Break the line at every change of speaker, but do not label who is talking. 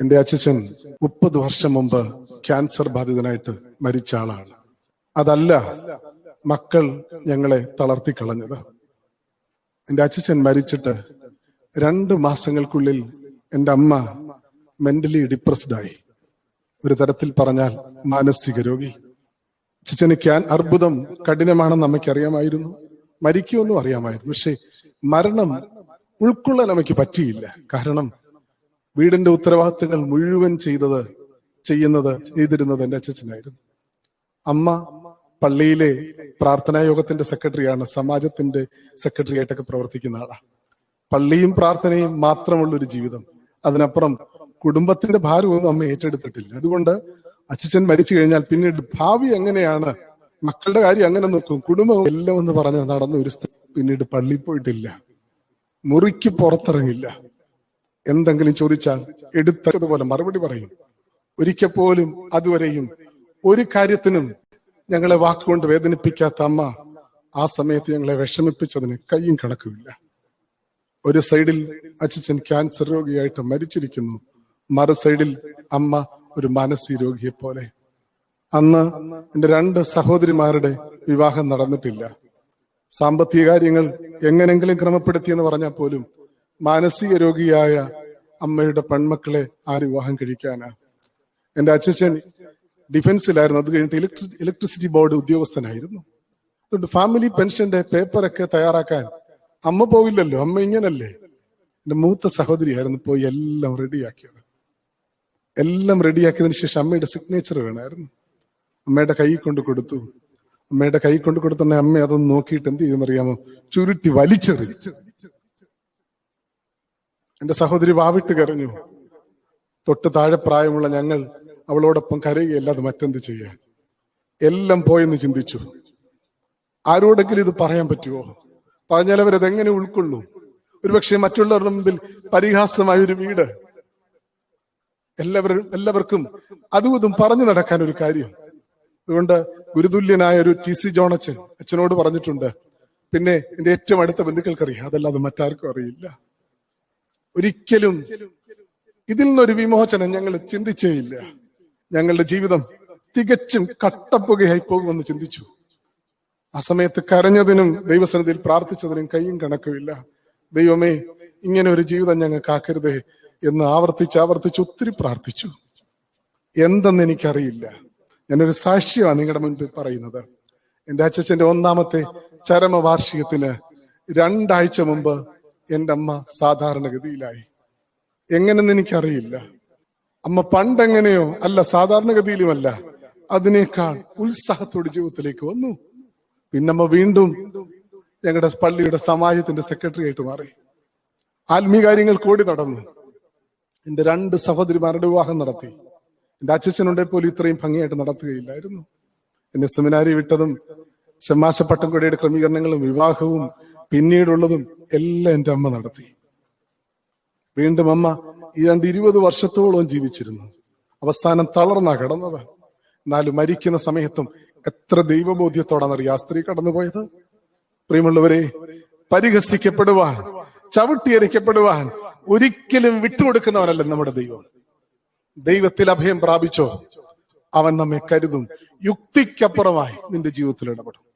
എന്റെ അച്ഛൻ മുപ്പത് വർഷം മുമ്പ് ക്യാൻസർ ബാധിതനായിട്ട് മരിച്ച ആളാണ്. അതല്ല മക്കൾ ഞങ്ങളെ തളർത്തിക്കളഞ്ഞത്. എന്റെ അച്ഛൻ മരിച്ചിട്ട് രണ്ട് മാസങ്ങൾക്കുള്ളിൽ എന്റെ അമ്മ മെന്റലി ഡിപ്രസ്ഡ് ആയി. ഒരു തരത്തിൽ പറഞ്ഞാൽ മാനസിക രോഗി. അച്ഛന് ക്യാൻ അർബുദം കഠിനമാണെന്ന് അമ്മയ്ക്ക് അറിയാമായിരുന്നു. മരിക്കുമെന്നും അറിയാമായിരുന്നു. പക്ഷെ മരണം ഉൾക്കൊള്ളാൻ അമ്മയ്ക്ക് പറ്റിയില്ല. കാരണം വീടിന്റെ ഉത്തരവാദിത്തങ്ങൾ മുഴുവൻ ചെയ്തത് ചെയ്യുന്നത് ചെയ്തിരുന്നത് എന്റെ അച്ഛനായിരുന്നു അമ്മ പള്ളിയിലെ പ്രാർത്ഥനാ യോഗത്തിന്റെ സെക്രട്ടറിയാണ് സമാജത്തിന്റെ സെക്രട്ടറി ആയിട്ടൊക്കെ പ്രവർത്തിക്കുന്ന ആളാ. പള്ളിയും പ്രാർത്ഥനയും മാത്രമുള്ള ഒരു ജീവിതം. അതിനപ്പുറം കുടുംബത്തിന്റെ ഭാരമൊന്നും അമ്മ ഏറ്റെടുത്തിട്ടില്ല. അതുകൊണ്ട് അച്ഛൻ മരിച്ചു കഴിഞ്ഞാൽ പിന്നീട് ഭാവി എങ്ങനെയാണ് മക്കളുടെ കാര്യം അങ്ങനെ നോക്കും കുടുംബം എല്ലാം എന്ന് പറഞ്ഞ് നടന്ന ഒരു പിന്നീട് പള്ളിയിൽ പോയിട്ടില്ല. മുറിക്ക് പുറത്തിറങ്ങില്ല. എന്തെങ്കിലും ചോദിച്ചാൽ എടുത്തതുപോലെ മറുപടി പറയും. ഒരിക്കൽ പോലും അതുവരെയും ഒരു കാര്യത്തിനും ഞങ്ങളെ വാക്കുകൊണ്ട് വേദനിപ്പിക്കാത്ത അമ്മ ആ സമയത്ത് ഞങ്ങളെ വിഷമിപ്പിച്ചതിന് കയ്യും കണക്കുമില്ല ഒരു സൈഡിൽ അച്ഛൻ ക്യാൻസർ രോഗിയായിട്ട് മരിച്ചിരിക്കുന്നു. മറു സൈഡിൽ അമ്മ ഒരു മാനസിക രോഗിയെ പോലെ. അന്ന് എന്റെ രണ്ട് സഹോദരിമാരുടെ വിവാഹം നടന്നിട്ടില്ല. സാമ്പത്തിക കാര്യങ്ങൾ എങ്ങനെങ്കിലും ക്രമപ്പെടുത്തിയെന്ന് പറഞ്ഞാൽ പോലും മാനസിക രോഗിയായ അമ്മയുടെ പെൺമക്കളെ ആര് വിവാഹം കഴിക്കാനാ? എന്റെ അച്ഛൻ ഡിഫൻസിലായിരുന്നു. അത് കഴിഞ്ഞിട്ട് ഇലക്ട്രി ഇലക്ട്രിസിറ്റി ബോർഡ് ഉദ്യോഗസ്ഥനായിരുന്നു. അതുകൊണ്ട് ഫാമിലി പെൻഷന്റെ പേപ്പറൊക്കെ തയ്യാറാക്കാൻ അമ്മ പോയില്ലല്ലോ. അമ്മ ഇങ്ങനല്ലേ? എന്റെ മൂത്ത സഹോദരിയായിരുന്നു പോയി എല്ലാം റെഡിയാക്കിയത്. എല്ലാം റെഡിയാക്കിയതിന് ശേഷം അമ്മയുടെ സിഗ്നേച്ചർ വേണമായിരുന്നു. അമ്മയുടെ കൈ കൊണ്ട് കൊടുത്തു. അമ്മയുടെ കൈ കൊണ്ട് കൊടുത്തന്നെ അമ്മ അതൊന്ന് നോക്കിയിട്ട് എന്ത് ചെയ്യുന്നറിയാമോ? ചുരുട്ടി വലിച്ചെറിഞ്ഞു എന്റെ സഹോദരി വാവിട്ട് കരഞ്ഞു. തൊട്ട് താഴെ പ്രായമുള്ള ഞങ്ങൾ അവളോടൊപ്പം കരയുകയല്ലാതെ മറ്റെന്ത് ചെയ്യാൻ? എല്ലാം പോയെന്ന് ചിന്തിച്ചു. ആരോടെങ്കിലും ഇത് പറയാൻ പറ്റുമോ പറഞ്ഞാൽ അവരത് എങ്ങനെ ഉൾക്കൊള്ളും? ഒരുപക്ഷെ മറ്റുള്ളവരുടെ മുമ്പിൽ പരിഹാസമായ ഒരു വീട്. എല്ലാവരും എല്ലാവർക്കും അതും ഇതും പറഞ്ഞു നടക്കാൻ ഒരു കാര്യം. അതുകൊണ്ട് ഗുരുതുല്യനായ ഒരു ടി സി ജോണച്ചൻ അച്ഛനോട് പറഞ്ഞിട്ടുണ്ട് പിന്നെ എന്റെ ഏറ്റവും അടുത്ത ബന്ധുക്കൾക്കറിയാം അതല്ലാതെ മറ്റാർക്കും അറിയില്ല. ഒരിക്കലും ഇതിൽ നിന്നൊരു വിമോചനം ഞങ്ങൾ ചിന്തിച്ചേയില്ല. ഞങ്ങളുടെ ജീവിതം തികച്ചും കട്ടപ്പുകയായി പോകുമെന്ന് ചിന്തിച്ചു. ആ സമയത്ത് കരഞ്ഞതിനും ദൈവസന്നിധിയിൽ പ്രാർത്ഥിച്ചതിനും കൈയും കണക്കുമില്ല. ദൈവമേ ഇങ്ങനെ ഒരു ജീവിതം ഞങ്ങൾക്ക് ആക്കരുതേ എന്ന് ആവർത്തിച്ച് ആവർത്തിച്ച് ഒത്തിരി പ്രാർത്ഥിച്ചു. എന്തെന്ന് എനിക്കറിയില്ല. ഞാനൊരു സാക്ഷ്യമാണ് നിങ്ങളുടെ മുൻപിൽ പറയുന്നത്. എന്റെ അച്ഛന്റെ ഒന്നാമത്തെ ചരമവാർഷികത്തിന് രണ്ടാഴ്ച മുമ്പ് എന്റെ അമ്മ സാധാരണഗതിയിലായി. എങ്ങനെന്ന് എനിക്കറിയില്ല. അമ്മ പണ്ടെങ്ങനെയോ അല്ല സാധാരണഗതിയിലുമല്ല. അതിനേക്കാൾ ഉത്സാഹത്തോടെ ജീവിതത്തിലേക്ക് വന്നു. പിന്നമ്മ വീണ്ടും ഞങ്ങളുടെ പള്ളിയുടെ സമാജത്തിന്റെ സെക്രട്ടറി ആയിട്ട് മാറി ആത്മീകാര്യങ്ങൾ കൂടി നടന്നു. എന്റെ രണ്ട് സഹോദരിമാരുടെ വിവാഹം നടത്തി. എന്റെ അച്ഛനുണ്ടെ പോലും ഇത്രയും ഭംഗിയായിട്ട് നടത്തുകയില്ലായിരുന്നു. എന്നെ സെമിനാരി വിട്ടതും ഷമാശ പട്ടംകൊടിയുടെ ക്രമീകരണങ്ങളും വിവാഹവും പിന്നീടുള്ളതും എല്ലാം എന്റെ അമ്മ നടത്തി. വീണ്ടും അമ്മ ഈ രണ്ട് ഇരുപത് വർഷത്തോളം ജീവിച്ചിരുന്നു. അവസാനം തളർന്നാ കിടന്നത്. എന്നാലും മരിക്കുന്ന സമയത്തും എത്ര ദൈവബോധ്യത്തോടാണെന്നറിയാം ആ സ്ത്രീ കടന്നുപോയത്? പ്രിയമുള്ളവരെ പരിഹസിക്കപ്പെടുവാൻ ചവിട്ടിയരിക്കപ്പെടുവാൻ ഒരിക്കലും വിട്ടുകൊടുക്കുന്നവനല്ല നമ്മുടെ ദൈവം. ദൈവത്തിൽ അഭയം പ്രാപിച്ചോ? അവൻ നമ്മെ കരുതും. യുക്തിക്കപ്പുറമായി നിന്റെ ജീവിതത്തിൽ ഇടപെടും.